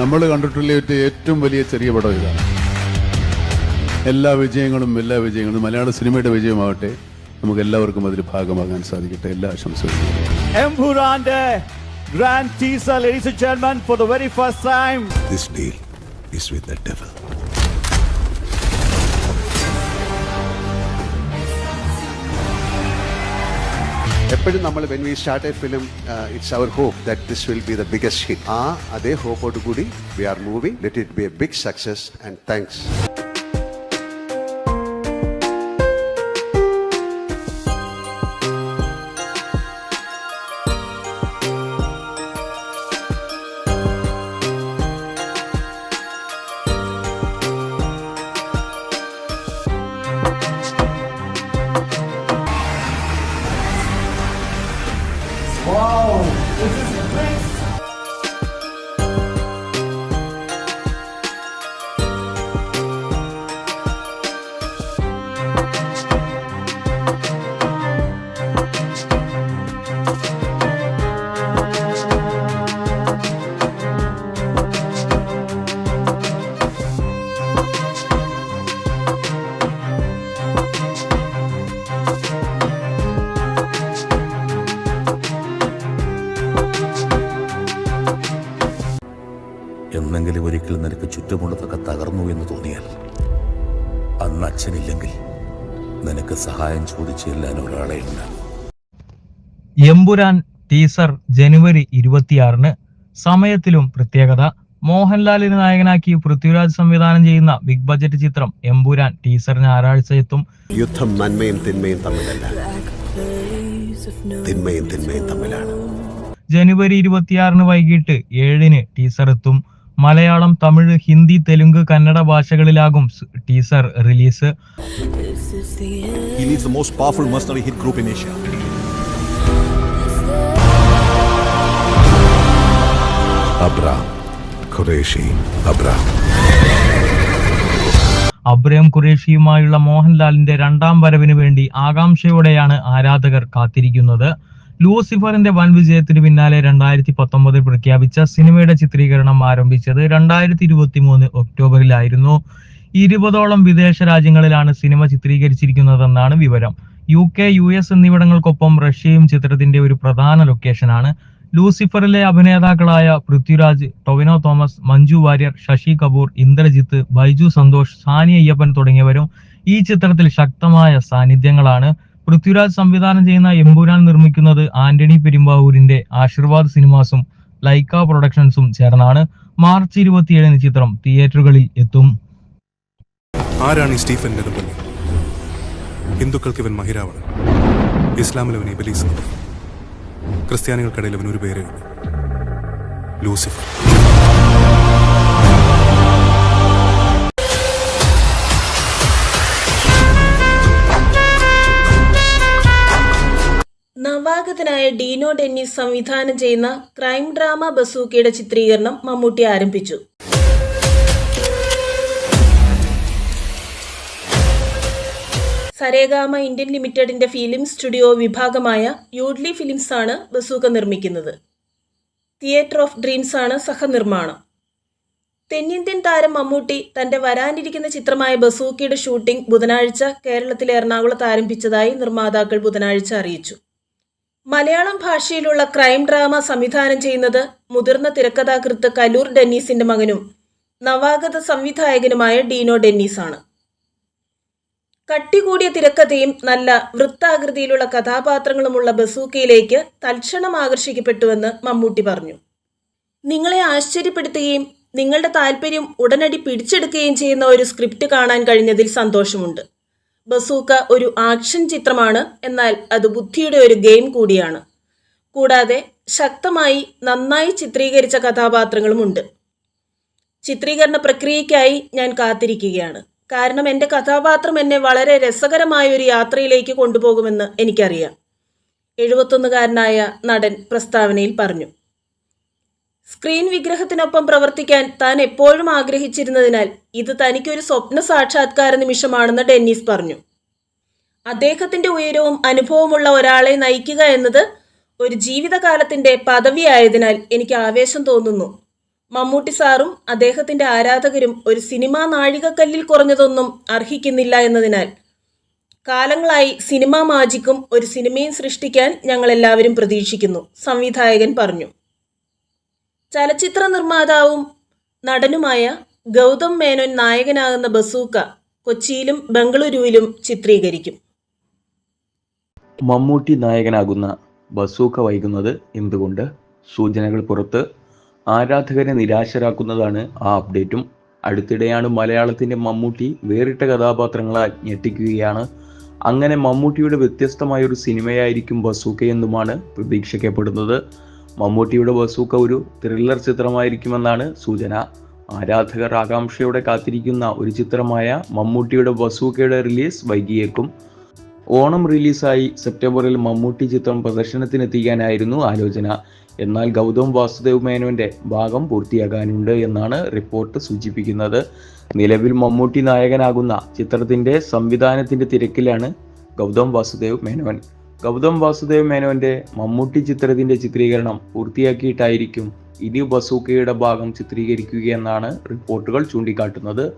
നമ്മൾ കണ്ടിട്ടുള്ള ഏറ്റവും വലിയ ചെറിയ പടം ഇതാണ്. എല്ലാ വിജയങ്ങളും എല്ലാ വിജയങ്ങളും മലയാള സിനിമയുടെ വിജയമാവട്ടെ. നമുക്ക് എല്ലാവർക്കും അതിൽ ഭാഗമാകാൻ സാധിക്കട്ടെ. എല്ലാ ആശംസകളും. Grand Teaser, ladies and gentlemen, for the very first time. This deal is with the devil. എപ്പോഴും നമ്മൾ when we start a film it's our hope that this will be the biggest hit ആ അതേ ഹോപ്പോട് കൂടി we are moving let it be a big success and thanks ഒരിക്കൽ നിനക്ക് ചുറ്റുമുള്ളതൊക്കെ തകർന്നു എന്ന് തോന്നിയാൽ അന്ന് അച്ഛനില്ലെങ്കിൽ നിനക്ക് സഹായം ചോദിച്ചു ചെല്ലാൻ ഒരാളെ ഉണ്ടാകും എമ്പുരാൻ ടീസർ ജനുവരി ഇരുപത്തിയാറിന് സമയത്തിലും പ്രത്യേകത മോഹൻലാലിന് നായകനാക്കി പൃഥ്വിരാജ് സംവിധാനം ചെയ്യുന്ന ബിഗ് ബജറ്റ് ചിത്രം എമ്പുരാൻ ടീസറിന് ഞായറാഴ്ച എത്തും യുദ്ധം നന്മയും തിന്മയും തമ്മിലല്ല. തിന്മയും തിന്മയും തമ്മിലാണ്. ജനുവരി ഇരുപത്തിയാറിന് വൈകിട്ട് ഏഴിന് ടീസർ എത്തും. Malayalam Tamil Hindi Telugu Kannada ഭാഷകളിലാകും teaser release. Abraham leads the most powerful mercenary hit group in Asia. Abram Qureshi Abram അബ്രയം ഖുറേഷിയുമായുള്ള മോഹൻലാലിന്റെ രണ്ടാം വരവിന് വേണ്ടി ആകാംക്ഷയോടെയാണ് ആരാധകർ കാത്തിരിക്കുന്നത്. ലൂസിഫറിന്റെ വൻ വിജയത്തിന് പിന്നാലെ രണ്ടായിരത്തി പത്തൊമ്പതിൽ പ്രഖ്യാപിച്ച സിനിമയുടെ ചിത്രീകരണം ആരംഭിച്ചത് രണ്ടായിരത്തി ഇരുപത്തി മൂന്ന് ഒക്ടോബറിലായിരുന്നു. ഇരുപതോളം വിദേശ രാജ്യങ്ങളിലാണ് സിനിമ ചിത്രീകരിച്ചിരിക്കുന്നതെന്നാണ് വിവരം. യു കെ യു എസ് എന്നിവിടങ്ങൾക്കൊപ്പം റഷ്യയും ചിത്രത്തിന്റെ ഒരു പ്രധാന ലൊക്കേഷനാണ്. ലൂസിഫറിലെ അഭിനേതാക്കളായ പൃഥ്വിരാജ് ടൊവിനോ തോമസ് മഞ്ജു വാര്യർ ശശി കപൂർ ഇന്ദ്രജിത്ത് ബൈജു സന്തോഷ് സാനി അയ്യപ്പൻ തുടങ്ങിയവരും ഈ ചിത്രത്തിൽ ശക്തമായ സാന്നിധ്യങ്ങളാണ് പൃഥ്വിരാജ് സംവിധാനം ചെയ്യുന്ന എമ്പുരാൻ നിർമ്മിക്കുന്നത് ആന്റണി പെരുമ്പാവൂരിന്റെ ആശീർവാദ് സിനിമാസും ലൈക്ക പ്രൊഡക്ഷൻസും ചേർന്നാണ് മാർച്ച് ഇരുപത്തിയേഴിന് ചിത്രം തിയേറ്ററുകളിൽ എത്തും. ആരാണ് സ്റ്റീഫൻ നെടുമ്പള്ളി ഹിന്ദുക്കൾക്ക് ഇവൻ മഹിരാവണൻ ഇസ്ലാമിൽ ഇബലീസ് ക്രിസ്ത്യാനികൾക്കിടയിൽ അവൻ ഒരു പേരേ ലൂസിഫർ. നവാഗതനായ ഡീനോ ഡെന്നിസ് സംവിധാനം ചെയ്യുന്ന ക്രൈം ഡ്രാമ ബസൂക്കയുടെ ചിത്രീകരണം മമ്മൂട്ടി ആരംഭിച്ചു. സരേഗാമ ഇന്ത്യൻ ലിമിറ്റഡിന്റെ ഫിലിം സ്റ്റുഡിയോ വിഭാഗമായ യൂഡ്ലി ഫിലിംസ് ആണ് ബസൂക്ക നിർമ്മിക്കുന്നത്. തിയേറ്റർ ഓഫ് ഡ്രീംസ് ആണ് സഹനിർമ്മാണം. തെന്നിന്ത്യൻ താരം മമ്മൂട്ടി തന്റെ വരാനിരിക്കുന്ന ചിത്രമായ ബസൂക്കയുടെ ഷൂട്ടിംഗ് ബുധനാഴ്ച കേരളത്തിലെ എറണാകുളത്ത് ആരംഭിച്ചതായി നിർമ്മാതാക്കൾ ബുധനാഴ്ച അറിയിച്ചു. മലയാളം ഭാഷയിലുള്ള ക്രൈം ഡ്രാമ സംവിധാനം ചെയ്യുന്നത് മുതിർന്ന തിരക്കഥാകൃത്ത് കലൂർ ഡെന്നീസിന്റെ മകനും നവാഗത സംവിധായകനുമായ ഡീനോ ഡെന്നീസ് ആണ് കട്ടികൂടിയ തിരക്കഥയും നല്ല വൃത്താകൃതിയിലുള്ള കഥാപാത്രങ്ങളുമുള്ള ബസൂക്കയിലേക്ക് തൽക്ഷണം ആകർഷിക്കപ്പെട്ടുവെന്ന് മമ്മൂട്ടി പറഞ്ഞു. നിങ്ങളെ ആശ്ചര്യപ്പെടുത്തുകയും നിങ്ങളുടെ താല്പര്യം ഉടനടി പിടിച്ചെടുക്കുകയും ചെയ്യുന്ന ഒരു സ്ക്രിപ്റ്റ് കാണാൻ കഴിഞ്ഞതിൽ സന്തോഷമുണ്ട്. ബസൂക്ക ഒരു ആക്ഷൻ ചിത്രമാണ് എന്നാൽ അത് ബുദ്ധിയുടെ ഒരു ഗെയിം കൂടിയാണ്. കൂടാതെ ശക്തമായി നന്നായി ചിത്രീകരിച്ച കഥാപാത്രങ്ങളുമുണ്ട്. ചിത്രീകരണ പ്രക്രിയയ്ക്കായി ഞാൻ കാത്തിരിക്കുകയാണ്. കാരണം എന്റെ കഥാപാത്രം എന്നെ വളരെ രസകരമായ ഒരു യാത്രയിലേക്ക് കൊണ്ടുപോകുമെന്ന് എനിക്കറിയാം. എഴുപത്തൊന്നുകാരനായ നടൻ പ്രസ്താവനയിൽ പറഞ്ഞു. സ്ക്രീൻ വിഗ്രഹത്തിനൊപ്പം പ്രവർത്തിക്കാൻ താൻ എപ്പോഴും ആഗ്രഹിച്ചിരുന്നതിനാൽ ഇത് തനിക്കൊരു സ്വപ്ന സാക്ഷാത്കാര നിമിഷമാണെന്ന് ഡെന്നീസ് പറഞ്ഞു. അദ്ദേഹത്തിന്റെ ഉയരവും അനുഭവമുള്ള ഒരാളെ നയിക്കുക എന്നത് ഒരു ജീവിതകാലത്തിന്റെ പദവിയായതിനാൽ എനിക്ക് ആവേശം തോന്നുന്നു. മമ്മൂട്ടി സാറും അദ്ദേഹത്തിന്റെ ആരാധകരും ഒരു സിനിമാ നാഴികക്കല്ലിൽ കുറഞ്ഞതൊന്നും അർഹിക്കുന്നില്ല എന്നതിനാൽ. കാലങ്ങളായി സിനിമാ മാജിക്കും ഒരു സിനിമയും സൃഷ്ടിക്കാൻ ഞങ്ങൾ എല്ലാവരും പ്രതീക്ഷിക്കുന്നു സംവിധായകൻ പറഞ്ഞു. ചലച്ചിത്ര നിർമ്മാതാവും നടനുമായ ഗൗതം മേനോൻ നായകനാകുന്ന ബസൂക്ക കൊച്ചിയിലും ബംഗളൂരുവിലും ചിത്രീകരിക്കും. മമ്മൂട്ടി നായകനാകുന്ന ബസൂക്ക വൈകുന്നത് എന്തുകൊണ്ട്? സൂചനകൾ പുറത്ത്. ആരാധകരെ നിരാശരാക്കുന്നതാണ് ആ അപ്ഡേറ്റും. അടുത്തിടെയാണ് മലയാളത്തിന്റെ മമ്മൂട്ടി വേറിട്ട കഥാപാത്രങ്ങളാൽ ഞെട്ടിക്കുകയാണ്. അങ്ങനെ മമ്മൂട്ടിയുടെ വ്യത്യസ്തമായ ഒരു സിനിമയായിരിക്കും ബസൂക്ക എന്നുമാണ് പ്രതീക്ഷിക്കപ്പെടുന്നത്. മമ്മൂട്ടിയുടെ ബസൂക്ക ഒരു ത്രില്ലർ ചിത്രമായിരിക്കുമെന്നാണ് സൂചന. ആരാധകർ ആകാംക്ഷയോടെ കാത്തിരിക്കുന്ന ഒരു ചിത്രമായ മമ്മൂട്ടിയുടെ ബസൂക്കയുടെ റിലീസ് വൈകിയേക്കും. ഓണം റിലീസായി സെപ്റ്റംബറിൽ മമ്മൂട്ടി ചിത്രം പ്രദർശനത്തിനെത്തിക്കാനായിരുന്നു ആലോചന. എന്നാൽ ഗൗതം വാസുദേവ് മേനോന്റെ ഭാഗം പൂർത്തിയാകാനുണ്ട് എന്നാണ് റിപ്പോർട്ട് സൂചിപ്പിക്കുന്നത്. നിലവിൽ മമ്മൂട്ടി നായകനാകുന്ന ചിത്രത്തിന്റെ സംവിധാനത്തിന്റെ തിരക്കിലാണ് ഗൗതം വാസുദേവ് മേനോൻ. ഗൗതം വാസുദേവ് മേനോന്റെ മമ്മൂട്ടി ചിത്രത്തിന്റെ ചിത്രീകരണം പൂർത്തിയാക്കിയിട്ടായിരിക്കും ഇനി ബസൂക്കയുടെ ഭാഗം ചിത്രീകരിക്കുകയെന്നാണ് റിപ്പോർട്ടുകൾ ചൂണ്ടിക്കാട്ടുന്നത്.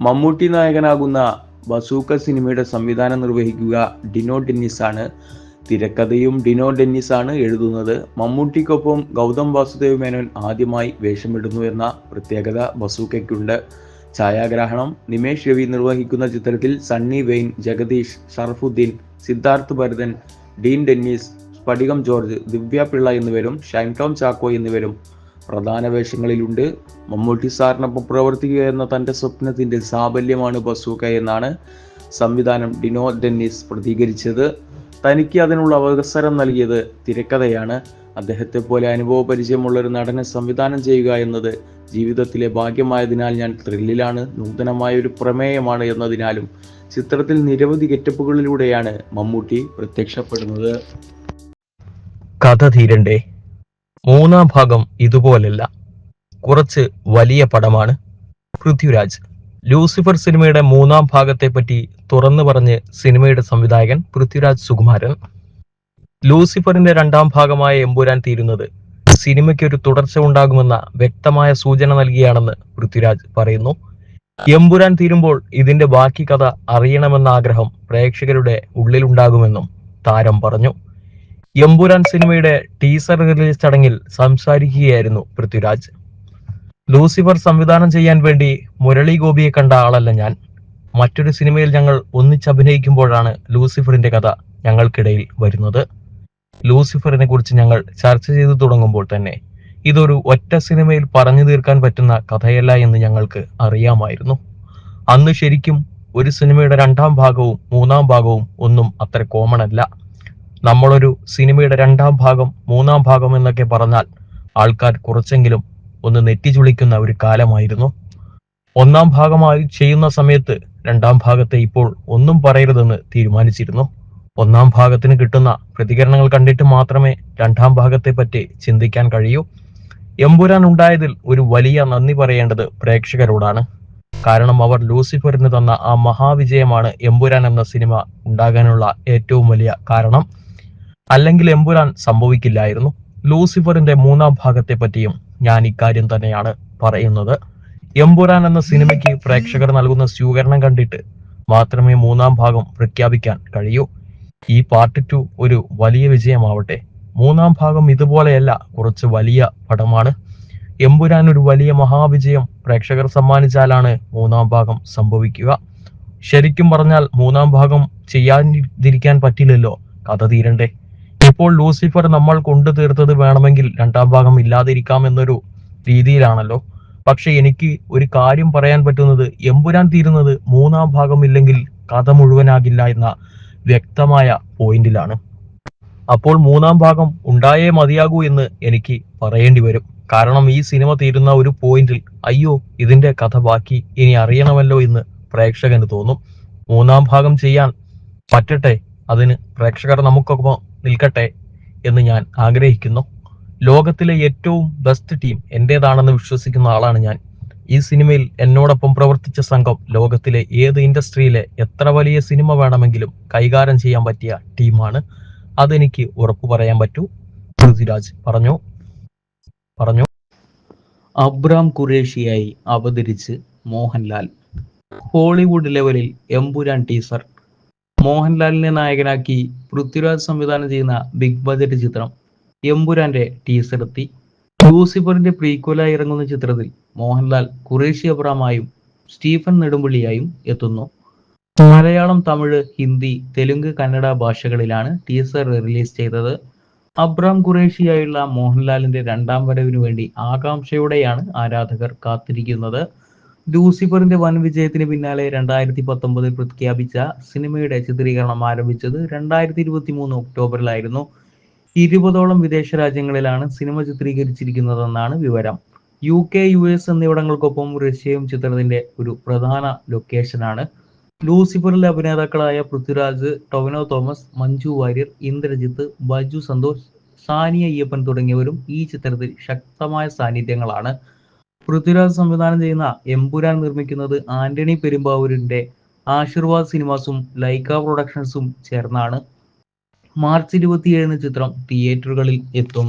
മമ്മൂട്ടി നായകനാകുന്ന ബസൂക്ക സിനിമയുടെ സംവിധാനം നിർവഹിക്കുക ഡിനോ ഡെന്നിസ് ആണ് തിരക്കഥയും ഡിനോ ഡെന്നിസ് ആണ് എഴുതുന്നത്. മമ്മൂട്ടിക്കൊപ്പം ഗൗതം വാസുദേവ് മേനോൻ ആദ്യമായി വേഷമിടുന്നു എന്ന പ്രത്യേകത ബസൂക്കയ്ക്കുണ്ട്. ഛായാഗ്രഹണം നിമേഷ് രവി നിർവഹിക്കുന്ന ചിത്രത്തിൽ സണ്ണി വെയിൻ ജഗദീഷ് ഷറഫുദ്ദീൻ സിദ്ധാർത്ഥ് ഭരതൻ ഡീൻ ഡെന്നീസ് സ്ഫടികം ജോർജ് ദിവ്യ പിള്ള എന്നിവരും ഷൈൻ ടോം ചാക്കോ എന്നിവരും പ്രധാന വേഷങ്ങളിലുണ്ട്. മമ്മൂട്ടി സാറിനൊപ്പം പ്രവർത്തിക്കുക എന്ന തന്റെ സ്വപ്നത്തിന്റെ സാബല്യമാണ് ബസൂക്ക എന്നാണ് സംവിധാനം ഡിനോ ഡെന്നിസ് പ്രതികരിച്ചത്. തനിക്ക് അതിനുള്ള അവസരം നൽകിയത് തിരക്കഥയാണ്. അദ്ദേഹത്തെ പോലെ അനുഭവ പരിചയമുള്ള ഒരു നടനെ സംവിധാനം ചെയ്യുക എന്നത് ജീവിതത്തിലെ ഭാഗ്യമായതിനാൽ ഞാൻ ത്രില്ലിലാണ്. നൂതനമായ ഒരു പ്രമേയമാണ് എന്നതിനാലും ചിത്രത്തിൽ നിരവധി ഗെറ്റപ്പുകളിലൂടെയാണ് മമ്മൂട്ടി പ്രത്യക്ഷപ്പെടുന്നത്. കഥ തീരണ്ടേ? മൂന്നാം ഭാഗം ഇതുപോലല്ല. കുറച്ച് വലിയ പടമാണ്. പൃഥ്വിരാജ് ലൂസിഫർ സിനിമയുടെ മൂന്നാം ഭാഗത്തെപ്പറ്റി തുറന്നു പറഞ്ഞ് സിനിമയുടെ സംവിധായകൻ പൃഥ്വിരാജ് സുകുമാരൻ. ലൂസിഫറിന്റെ രണ്ടാം ഭാഗമായ എമ്പുരാൻ തീരുന്നത് സിനിമയ്ക്ക് ഒരു തുടർച്ച ഉണ്ടാകുമെന്ന വ്യക്തമായ സൂചന നൽകിയാണെന്ന് പൃഥ്വിരാജ് പറയുന്നു. എമ്പുരാൻ തീരുമ്പോൾ ഇതിന്റെ ബാക്കി കഥ അറിയണമെന്ന ആഗ്രഹം പ്രേക്ഷകരുടെ ഉള്ളിലുണ്ടാകുമെന്നും താരം പറഞ്ഞു. എമ്പുരാൻ സിനിമയുടെ ടീസർ റിലീസ് ചടങ്ങിൽ സംസാരിക്കുകയായിരുന്നു പൃഥ്വിരാജ്. ലൂസിഫർ സംവിധാനം ചെയ്യാൻ വേണ്ടി മുരളി ഗോപിയെ കണ്ട ആളല്ല ഞാൻ. മറ്റൊരു സിനിമയിൽ ഞങ്ങൾ ഒന്നിച്ചഭിനയിക്കുമ്പോഴാണ് ലൂസിഫറിന്റെ കഥ ഞങ്ങൾക്കിടയിൽ വരുന്നത്. ലൂസിഫറിനെ കുറിച്ച് ഞങ്ങൾ ചർച്ച ചെയ്തു തുടങ്ങുമ്പോൾ തന്നെ ഇതൊരു ഒറ്റ സിനിമയിൽ പറഞ്ഞു തീർക്കാൻ പറ്റുന്ന കഥയല്ല എന്ന് ഞങ്ങൾക്ക് അറിയാമായിരുന്നു. അന്ന് ശരിക്കും ഒരു സിനിമയുടെ രണ്ടാം ഭാഗവും മൂന്നാം ഭാഗവും ഒന്നും അത്ര കോമൺ അല്ല. നമ്മളൊരു സിനിമയുടെ രണ്ടാം ഭാഗം മൂന്നാം ഭാഗം എന്നൊക്കെ പറഞ്ഞാൽ ആൾക്കാർ കുറച്ചെങ്കിലും ഒന്ന് നെറ്റിച്ചുളിക്കുന്ന ഒരു കാലമായിരുന്നു. ഒന്നാം ഭാഗമായി ചെയ്യുന്ന സമയത്ത് രണ്ടാം ഭാഗത്തെ ഇപ്പോൾ ഒന്നും പറയരുതെന്ന് തീരുമാനിച്ചിരുന്നു. ഒന്നാം ഭാഗത്തിന് കിട്ടുന്ന പ്രതികരണങ്ങൾ കണ്ടിട്ട് മാത്രമേ രണ്ടാം ഭാഗത്തെ പറ്റി ചിന്തിക്കാൻ കഴിയൂ. എമ്പുരാൻ ഉണ്ടായതിൽ ഒരു വലിയ നന്ദി പറയേണ്ടത് പ്രേക്ഷകരോടാണ്. കാരണം അവർ ലൂസിഫറിന് തന്ന ആ മഹാവിജയമാണ് എമ്പുരാൻ എന്ന സിനിമ ഉണ്ടാകാനുള്ള ഏറ്റവും വലിയ കാരണം. അല്ലെങ്കിൽ എമ്പുരാൻ സംഭവിക്കില്ലായിരുന്നു. ലൂസിഫറിന്റെ മൂന്നാം ഭാഗത്തെ പറ്റിയും ഞാൻ ഇക്കാര്യം തന്നെയാണ് പറയുന്നത്. എമ്പുരാൻ എന്ന സിനിമയ്ക്ക് പ്രേക്ഷകർ നൽകുന്ന സ്വീകരണം കണ്ടിട്ട് മാത്രമേ മൂന്നാം ഭാഗം പ്രഖ്യാപിക്കാൻ കഴിയൂ. ഈ പാർട്ട് ടു ഒരു വലിയ വിജയമാവട്ടെ. മൂന്നാം ഭാഗം ഇതുപോലെയല്ല. കുറച്ച് വലിയ പടമാണ്. എമ്പുരാൻ ഒരു വലിയ മഹാവിജയം. പ്രേക്ഷകർ സമ്മാനിച്ചാലാണ് മൂന്നാം ഭാഗം സംഭവിക്കുക. ശരിക്കും പറഞ്ഞാൽ മൂന്നാം ഭാഗം ചെയ്യാതിരിക്കാൻ പറ്റില്ലല്ലോ. കഥ തീരണ്ടേ. ഇപ്പോൾ ലൂസിഫർ നമ്മൾ കൊണ്ടു തീർത്തത് വേണമെങ്കിൽ രണ്ടാം ഭാഗം ഇല്ലാതിരിക്കാം എന്നൊരു രീതിയിലാണല്ലോ. പക്ഷെ എനിക്ക് ഒരു കാര്യം പറയാൻ പറ്റുന്നത് എമ്പുരാൻ തീരുന്നത് മൂന്നാം ഭാഗം ഇല്ലെങ്കിൽ കഥ മുഴുവനാകില്ല എന്ന വ്യക്തമായ പോയിന്റിലാണ്. അപ്പോൾ മൂന്നാം ഭാഗം ഉണ്ടായേ മതിയാകൂ എന്ന് എനിക്ക് പറയേണ്ടി വരും. കാരണം ഈ സിനിമ തീരുന്ന ഒരു പോയിന്റിൽ അയ്യോ ഇതിന്റെ കഥ ബാക്കി ഇനി അറിയണമല്ലോ എന്ന് പ്രേക്ഷകന് തോന്നും. മൂന്നാം ഭാഗം ചെയ്യാൻ പറ്റട്ടെ അതിന് പ്രേക്ഷകർ നമുക്കൊപ്പം നിൽക്കട്ടെ എന്ന് ഞാൻ ആഗ്രഹിക്കുന്നു. ലോകത്തിലെ ഏറ്റവും ബെസ്റ്റ് ടീം എന്റെതാണെന്ന് വിശ്വസിക്കുന്ന ആളാണ് ഞാൻ. ഈ സിനിമയിൽ എന്നോടൊപ്പം പ്രവർത്തിച്ച സംഘം ലോകത്തിലെ ഏത് ഇൻഡസ്ട്രിയിലെ എത്ര വലിയ സിനിമ വേണമെങ്കിലും കൈകാര്യം ചെയ്യാൻ പറ്റിയ ടീമാണ് അതെനിക്ക് ഉറപ്പു പറയാൻ പറ്റൂ. പൃഥ്വിരാജ് പറഞ്ഞു. പറഞ്ഞു. അബ്രാം ഖുറേഷിയായി അവതരിച്ച് മോഹൻലാൽ. ഹോളിവുഡ് ലെവലിൽ എംപുരാൻ ടീസർ. മോഹൻലാലിനെ നായകനാക്കി പൃഥ്വിരാജ് സംവിധാനം ചെയ്യുന്ന ബിഗ് ബജറ്റ് ചിത്രം എംപുരാന്റെ ടീസർ എത്തി. ലൂസിഫറിന്റെ പ്രീക്വലായി ഇറങ്ങുന്ന ചിത്രത്തിൽ മോഹൻലാൽ ഖുറേഷി അബ്രാമായും സ്റ്റീഫൻ നെടുമ്പള്ളിയായും എത്തുന്നു. മലയാളം തമിഴ് ഹിന്ദി തെലുങ്ക് കന്നഡ ഭാഷകളിലാണ് ടീസർ റിലീസ് ചെയ്തത്. അബ്രാം ഖുറേഷിയായുള്ള മോഹൻലാലിന്റെ രണ്ടാം വരവിനു വേണ്ടി ആകാംക്ഷയോടെയാണ് ആരാധകർ കാത്തിരിക്കുന്നത്. ലൂസിഫറിന്റെ വൻ വിജയത്തിന് പിന്നാലെ രണ്ടായിരത്തി പത്തൊമ്പതിൽ പ്രഖ്യാപിച്ച സിനിമയുടെ ചിത്രീകരണം ആരംഭിച്ചത് രണ്ടായിരത്തി ഇരുപത്തി മൂന്ന് ഒക്ടോബറിലായിരുന്നു. ഇരുപതോളം വിദേശ രാജ്യങ്ങളിലാണ് സിനിമ ചിത്രീകരിച്ചിരിക്കുന്നതെന്നാണ് വിവരം. യു കെ യു എസ് എന്നിവിടങ്ങൾക്കൊപ്പം റഷ്യയും ചിത്രത്തിന്റെ ഒരു പ്രധാന ലൊക്കേഷനാണ് ലൂസിഫറിലെ അഭിനേതാക്കളായ പൃഥ്വിരാജ് ടൊവിനോ തോമസ് മഞ്ജു വാര്യർ ഇന്ദ്രജിത്ത് ബജു സന്തോഷ് സാനിയ അയ്യപ്പൻ തുടങ്ങിയവരും ഈ ചിത്രത്തിൽ ശക്തമായ സാന്നിധ്യങ്ങളാണ്. പൃഥ്വിരാജ് സംവിധാനം ചെയ്യുന്ന എംപുരാൻ നിർമ്മിക്കുന്നത് ആന്റണി പെരുമ്പാവൂരിന്റെ ആശീർവാദ് സിനിമാസും ലൈക്ക പ്രൊഡക്ഷൻസും ചേർന്നാണ്. മാർച്ച് ഇരുപത്തിയേഴിന് ചിത്രം തിയേറ്ററുകളിൽ എത്തും.